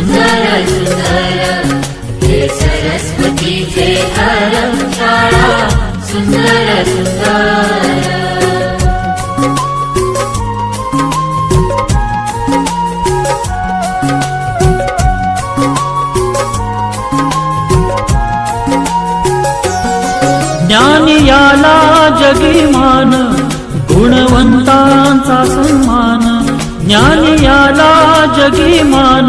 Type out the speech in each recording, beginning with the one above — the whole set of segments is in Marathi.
सुंदर सुंदर हे सरस्वतीचे घर सुंदर सुंदर ज्ञान याला गुणवंतांचा सन्मान. ज्ञान याला जगिमान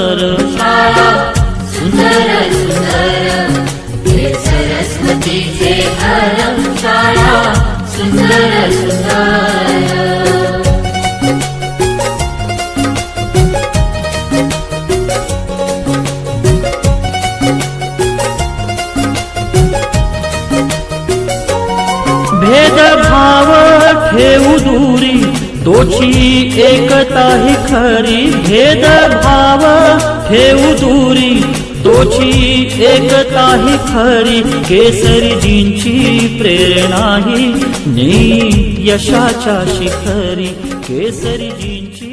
घर शाळा सुंदर सुंदर भेदभाव ठेवू दूरी तोची एकता ही खरी। भेदभाव ठेवू दूरी तोची एकता ही खरी केसरीजींची प्रेरणा ही नेई यशाच्या शिखरी केसरीजींची